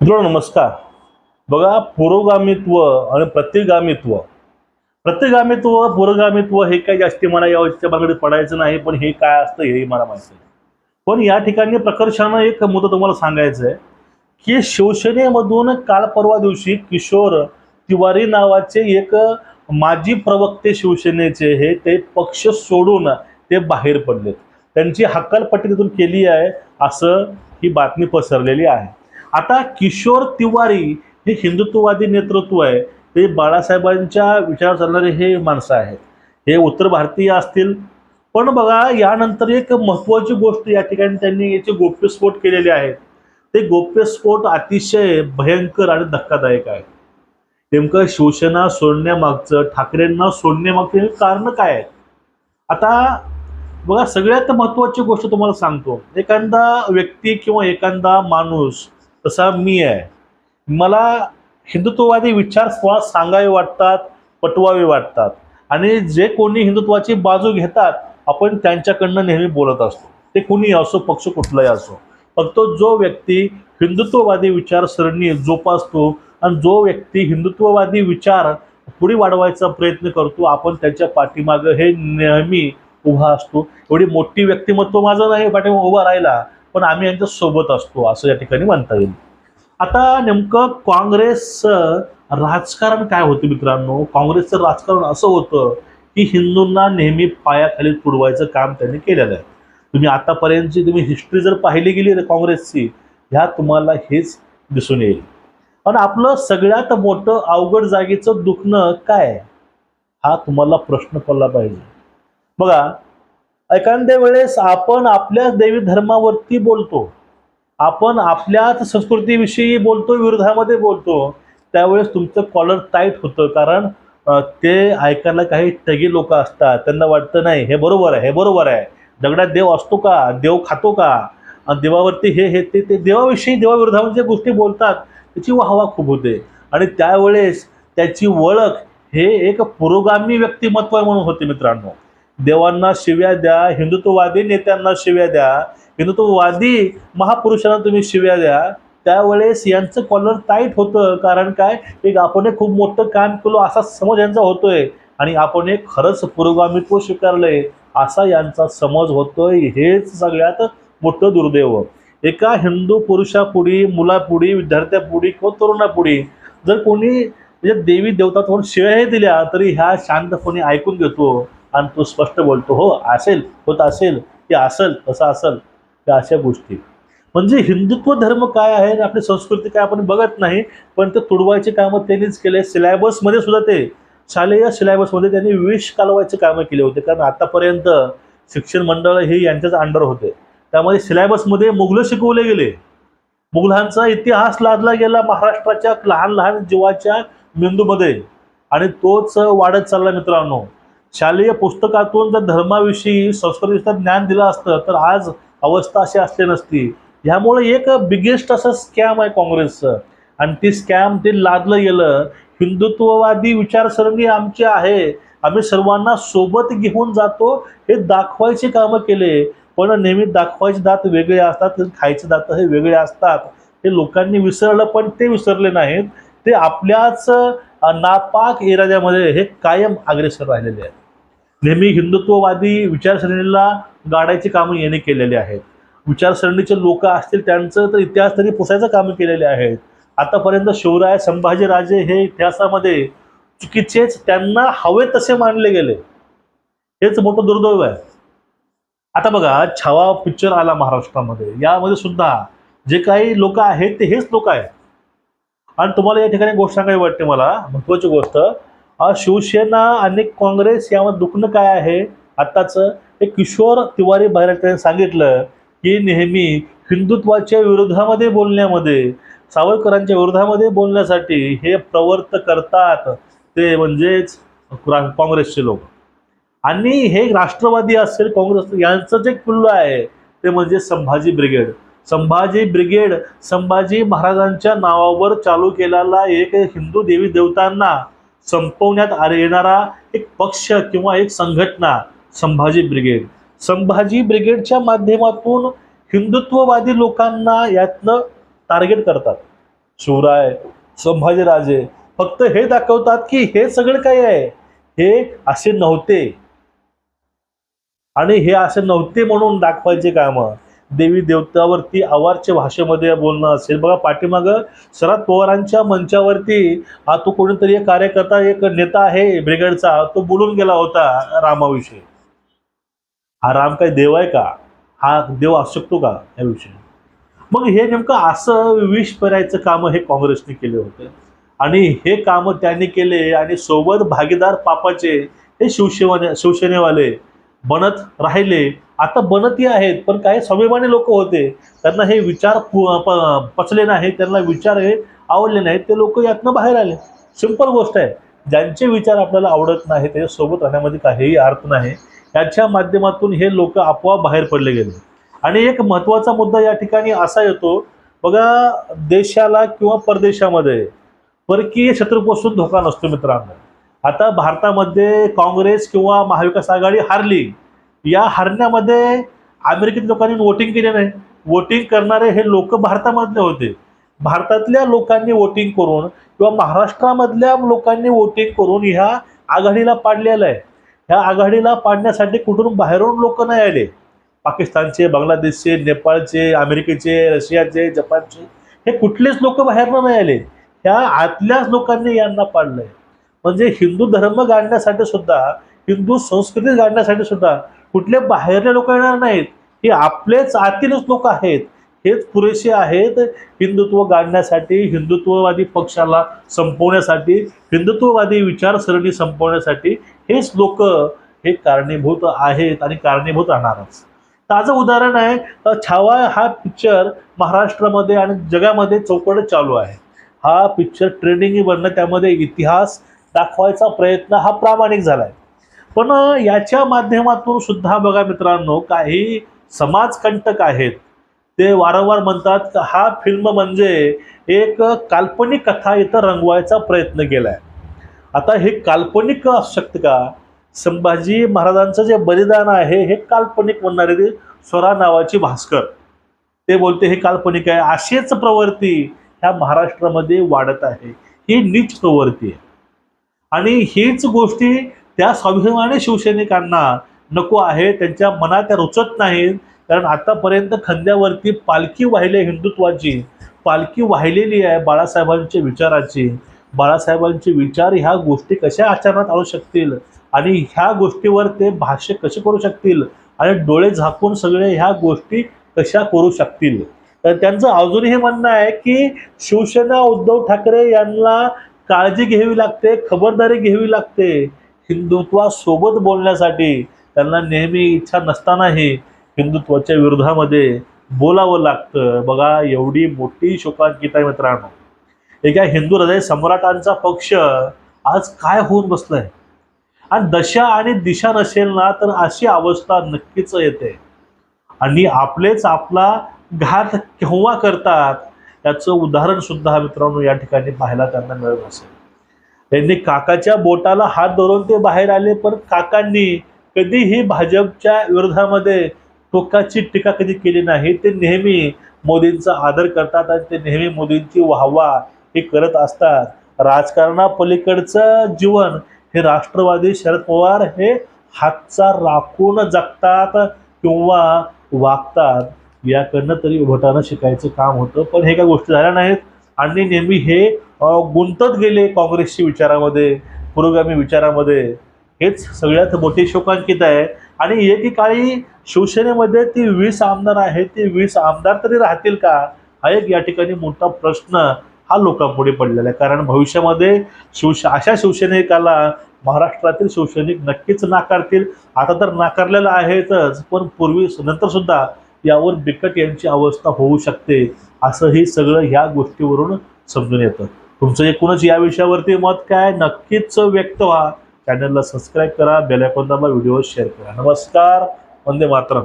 मित्रांनो नमस्कार. बघा पुरोगामित्व आणि प्रतिगामित्व. प्रतिगामित्व पुरोगामित्व हे काही जास्ती मला याच्या बांगडीत पडायचं नाही पण हे काय असतं हे मला माहिती आहे पण या ठिकाणी प्रकर्षानं एक मुद्दा तुम्हाला सांगायचं आहे की शिवसेनेमधून काल परवा दिवशी किशोर तिवारी नावाचे एक माजी प्रवक्ते शिवसेनेचे हे ते पक्ष सोडून ते बाहेर पडलेत. त्यांची हक्कलपट्टी तिथून केली आहे असं ही बातमी पसरलेली आहे. आता किशोर तिवारी हे हिंदुत्ववादी नेतृत्व आहे. ते बाळासाहेबांच्या विचार चालणारे हे माणसं आहेत. हे उत्तर भारतीय असतील. पण बघा यानंतर एक महत्त्वाची गोष्ट या ठिकाणी त्यांनी याचे गोप्यस्फोट केलेले आहेत ते गोप्यस्फोट अतिशय भयंकर आणि धक्कादायक आहे. नेमकं शिवसेना सोडण्यामागचं ठाकरेंना सोडण्यामागचं हे कारण काय आहे? आता बघा सगळ्यात महत्त्वाची गोष्ट तुम्हाला सांगतो. एखादा व्यक्ती किंवा एखादा माणूस तसा मी आहे. मला हिंदुत्ववादी विचार थोडा सांगावे वाटतात पटवावे वाटतात. आणि जे कोणी हिंदुत्वाची बाजू घेतात आपण त्यांच्याकडनं नेहमी बोलत असतो. ते कोणी असो पक्ष कुठलाही असो. फक्त जो व्यक्ती हिंदुत्ववादी विचारसरणी जोपासतो आणि जो व्यक्ती हिंदुत्ववादी विचार पुढे वाढवायचा प्रयत्न करतो आपण त्याच्या पाठीमागं हे नेहमी उभा असतो. एवढी मोठी व्यक्तिमत्व माझं नाही पाठीमागं उभा राहिला. पण आम्ही यांच्या सोबत असतो असं या ठिकाणी म्हणता येईल. आता नेमकं काँग्रेस राजकारण काय होतं मित्रांनो? काँग्रेसचं राजकारण असं होतं की हिंदूंना नेहमी पायाखाली तुडवायचं काम त्यांनी केलेलं आहे. तुम्ही आतापर्यंतची तुम्ही हिस्ट्री जर पाहिली गेली ना काँग्रेसची ह्या तुम्हाला हेच दिसून येईल. पण आपलं सगळ्यात मोठं अवघड जागेचं दुखणं काय? हा तुम्हाला प्रश्न पडला पाहिजे. बघा एखाद्या वेळेस आपण आपल्याच देवी धर्मावरती बोलतो आपण आपल्याच संस्कृतीविषयी बोलतो विरोधामध्ये बोलतो त्यावेळेस तुमचं कॉलर टाईट होतं. कारण ते ऐकायला काही टगी लोक असतात. त्यांना वाटतं नाही हे बरोबर आहे हे बरोबर आहे. दगडात देव असतो का? देव खातो का? देवावरती हे हे ते ते देवाविषयी देवाविरोधामध्ये ज्या गोष्टी बोलतात त्याची वाहवा खूप होते. आणि त्यावेळेस त्याची ओळख हे एक पुरोगामी व्यक्तिमत्व म्हणून होते मित्रांनो. देवांना शिव्या द्या हिंदुत्ववादी नेत्यांना शिव्या द्या हिंदुत्ववादी महापुरुषांना तुम्ही शिव्या द्या त्यावेळेस यांचं कॉलर टाईट होतं. कारण काय? एक आपण खूप मोठं काम केलो असा समज यांचा होतोय. आणि आपण एक खरंच पुरोगामित्व स्वीकारलंय असा यांचा समज होतोय. हेच सगळ्यात मोठं दुर्दैव. एका हिंदू पुरुषापुढी मुलापुढी विद्यार्थ्यापुढी किंवा तरुणापुढी जर कोणी म्हणजे देवी देवता शिव्याही दिल्या तरी ह्या शांतपणे ऐकून घेतो. आणि तो स्पष्ट बोलतो हो असेल होत असेल ते असेल तसं असेल त्या अशा गोष्टी. म्हणजे हिंदुत्व धर्म काय आहे आणि आपली संस्कृती काय आपण बघत नाही पण ते तुडवायचे कामं त्यांनीच केले. सिलॅबसमध्ये सुद्धा ते शालेय सिलॅबसमध्ये त्यांनी विष कालवायचे कामं केले होते. कारण आतापर्यंत शिक्षण मंडळ हे यांच्याच अंडर होते. त्यामध्ये सिलॅबसमध्ये मुघलं शिकवले गेले. मुघलांचा इतिहास लादला गेला महाराष्ट्राच्या लहान लहान जीवाच्या मेंदूमध्ये. आणि तोच वाढत चालला मित्रांनो. शालेय पुस्तकातून जर धर्माविषयी संस्कृतीचं ज्ञान दिलं असतं तर आज अवस्था अशी असली नसती. ह्यामुळे एक बिगेस्ट असं स्कॅम आहे काँग्रेसचं. आणि ती स्कॅम ते लादलं गेलं. हिंदुत्ववादी विचारसरणी आमची आहे. आम्ही सर्वांना सोबत घेऊन जातो. हे दाखवायचे कामं केले. पण नेहमी दाखवायचे दात वेगळे असतात खायचे दात हे वेगळे असतात. हे लोकांनी विसरलं पण ते विसरले नाहीत. ते आपल्याच नापाक इराद्यामध्ये हे कायम अग्रेसर राहिलेले आहेत. नेहमी हिंदुत्ववादी विचारसरणीला गाडायची कामं याने केलेली आहेत. विचारसरणीचे लोक असतील त्यांचं तर इतिहास तरी पुसायचं कामं केलेले आहेत. आतापर्यंत शिवराय संभाजीराजे हे इतिहासामध्ये चुकीचेच त्यांना हवे तसे मानले गेले. हेच मोठं दुर्दैव आहे. आता बघा छावा पिक्चर आला महाराष्ट्रामध्ये. यामध्ये सुद्धा जे काही लोक आहेत ते हेच लोक आहेत. आणि तुम्हाला या ठिकाणी गोष्ट सांगायची वाटते मला महत्वाची गोष्ट शिवसेना आणि काँग्रेस यामध्ये दुखणं काय आहे? आत्ताचं हे किशोर तिवारी बाहेर त्यांनी सांगितलं की नेहमी हिंदुत्वाच्या विरोधामध्ये बोलण्यामध्ये सावरकरांच्या विरोधामध्ये बोलण्यासाठी हे प्रवर्त करतात ते म्हणजेच काँग्रेसचे लोक. आणि हे राष्ट्रवादी असेल काँग्रेस यांचं जे किल्लो आहे ते म्हणजे संभाजी ब्रिगेड. संभाजी ब्रिगेड संभाजी महाराजांच्या नावावर चालू केलेला एक हिंदू देवी देवतांना संपवण्यात आ- येणारा एक पक्ष किंवा एक संघटना संभाजी ब्रिगेड. संभाजी ब्रिगेडच्या माध्यमातून हिंदुत्ववादी लोकांना यातनं टार्गेट करतात. शिवराय संभाजीराजे फक्त हे दाखवतात की हे सगळं काय आहे? हे असे नव्हते. आणि हे असे नव्हते म्हणून दाखवायचे काम. देवी देवतावरती आवारच्या भाषेमध्ये बोलणं असेल. बघा पाठीमागं शरद पवारांच्या मंचावरती हा तो कोणीतरी एक कार्यकर्ता एक नेता आहे ब्रिगेडचा. तो बोलून गेला होता रामाविषयी. हा राम काय देव आहे का? हा देव असू शकतो का याविषयी? मग हे नेमकं असं विष पेरायचं काम हे काँग्रेसने केले होते. आणि हे काम त्यांनी केले आणि सोबत भागीदार पापाचे हे शिवसेने शिवसेनेवाले बनत राहिले. आता बनती आहेत पण काही स्वाभिमानी लोक होते. त्यांना हे विचार पु- प- पचले नाही त्यांना विचार हे आवडले नाहीत. ते लोक यातनं बाहेर आले. सिंपल गोष्ट आहे. ज्यांचे विचार आपल्याला आवडत नाही त्याच्यासोबत राहण्यामध्ये काहीही अर्थ नाही. याच्या माध्यमातून हे लोक आपोआप बाहेर पडले गेले. आणि एक महत्त्वाचा मुद्दा या ठिकाणी असा येतो. बघा देशाला किंवा परदेशामध्ये परकीय शत्रूपासून धोका नसतो मित्रांनो. आता भारतामध्ये काँग्रेस किंवा महाविकास आघाडी हारली. या हरण्यामध्ये अमेरिकेत लोकांनी वोटिंग केले नाही. वोटिंग करणारे हे लोक भारतामधले होते. भारतातल्या लोकांनी वोटिंग करून किंवा महाराष्ट्रामधल्या लोकांनी वोटिंग करून ह्या आघाडीला पाडलेलं आहे. ह्या आघाडीला पाडण्यासाठी कुठून बाहेरून लोक नाही आले. पाकिस्तानचे बांगलादेशचे नेपाळचे अमेरिकेचे रशियाचे जपानचे हे कुठलेच लोक बाहेरनं नाही आले. ह्या आतल्याच लोकांनी यांना पाडलंय. म्हणजे हिंदू धर्म गाडण्यासाठी सुद्धा हिंदू संस्कृती गाडण्यासाठी सुद्धा कुठले बाहेरले लोक येणार नाहीत. हे आपलेच आतीलच लोक आहेत. हेच पुरेसे आहेत हिंदुत्व गाडण्यासाठी हिंदुत्ववादी पक्षाला संपवण्यासाठी हिंदुत्ववादी विचारसरणी संपवण्यासाठी हेच लोक हे कारणीभूत आहेत आणि कारणीभूत राहणारच. ताजं उदाहरण आहे छावा हा पिक्चर महाराष्ट्रामध्ये आणि जगामध्ये चौकड चालू आहे. हा पिक्चर ट्रेंडिंग बनणं त्यामध्ये इतिहास दाखवायचा प्रयत्न हा प्रामाणिक झाला आहे पण याच्या माध्यमातून सुद्धा बघा मित्रांनो काही समाजकंटक आहेत. ते वारंवार म्हणतात का हा फिल्म म्हणजे एक काल्पनिक कथा इथं रंगवायचा प्रयत्न केला आहे आता हे काल्पनिक असू शकतं का? संभाजी महाराजांचं जे बलिदान आहे हे काल्पनिक म्हणणारे ते स्वरा नावाची भास्कर. ते बोलते हे काल्पनिक आहे. अशीच प्रवृत्ती ह्या महाराष्ट्रामध्ये वाढत आहे. ही नीच प्रवृत्ती आहे. आणि हीच गोष्टी त्या स्वाभिमानी शिवसैनिकांना नको आहे त्यांच्या मनात त्या रुचत नाहीत. कारण आतापर्यंत खांद्यावरती पालखी वाहिले हिंदुत्वाची पालखी वाहिलेली आहे बाळासाहेबांच्या विचाराची. बाळासाहेबांचे विचार ह्या गोष्टी कशा आचरणात आणू शकतील? आणि ह्या गोष्टीवर ते भाष्य कसे करू शकतील? आणि डोळे झाकून सगळे ह्या गोष्टी कशा करू शकतील? तर त्यांचं अजूनही म्हणणं आहे की शिवसेना उद्धव ठाकरे यांना काळजी घ्यावी लागते खबरदारी घ्यावी लागते. हिंदुत्वासोबत बोलण्यासाठी त्यांना नेहमी इच्छा नसतानाही हिंदुत्वाच्या विरोधामध्ये बोलावं लागतं. बघा एवढी मोठी शोकांकिता आहे मित्रांनो. एका हिंदू हृदय सम्राटांचा पक्ष आज काय होऊन बसलाय? आणि दशा आणि दिशा नसेल ना तर अशी अवस्था नक्कीच येते. आणि आपलेच आपला घात केव्हा करतात? याचं उदाहरण सुद्धा मित्रांनो या ठिकाणी पाहायला त्यांना मिळत असेल. त्यांनी काकाच्या बोटाला हात धरून ते बाहेर आले पण काकांनी कधीही भाजपच्या विरोधामध्ये टोकाची टीका कधी केली नाही. ते नेहमी मोदींचा आदर करतात आणि ते नेहमी मोदींची वाहवा हे करत असतात. राजकारणापलीकडचं जीवन हे राष्ट्रवादी शरद पवार हे हातचा राखून जगतात किंवा वागतात. याकडनं तरी उभटानं शिकायचं काम होतं पण हे काय गोष्टी झाल्या नाहीत. आणि नेहमी हे गुंतत गेले काँग्रेसच्या विचारामध्ये पुरोगामी विचारामध्ये. हेच सगळ्यात मोठी शोकांकित आहे. आणि एकेकाळी शिवसेनेमध्ये ती वीस आमदार आहेत ते वीस आमदार तरी राहतील का? हा एक या ठिकाणी मोठा प्रश्न हा लोकांपुढे पडलेला आहे. कारण भविष्यामध्ये शिवसे अशा शिवसैनिकाला महाराष्ट्रातील शिवसैनिक नक्कीच नाकारतील. आता तर नाकारलेलं आहेतच पण पूर्वी नंतर सुद्धा यावर बिकट यांची अवस्था होऊ शकते. असंही सगळं ह्या गोष्टीवरून समजून येतं. तुमचं एकूणच या विषयावरती मत काय नक्कीच व्यक्त व्हा. चॅनलला सबस्क्राईब करा बेल दाबा व्हिडिओ शेअर करा. नमस्कार. वंदे मातरम.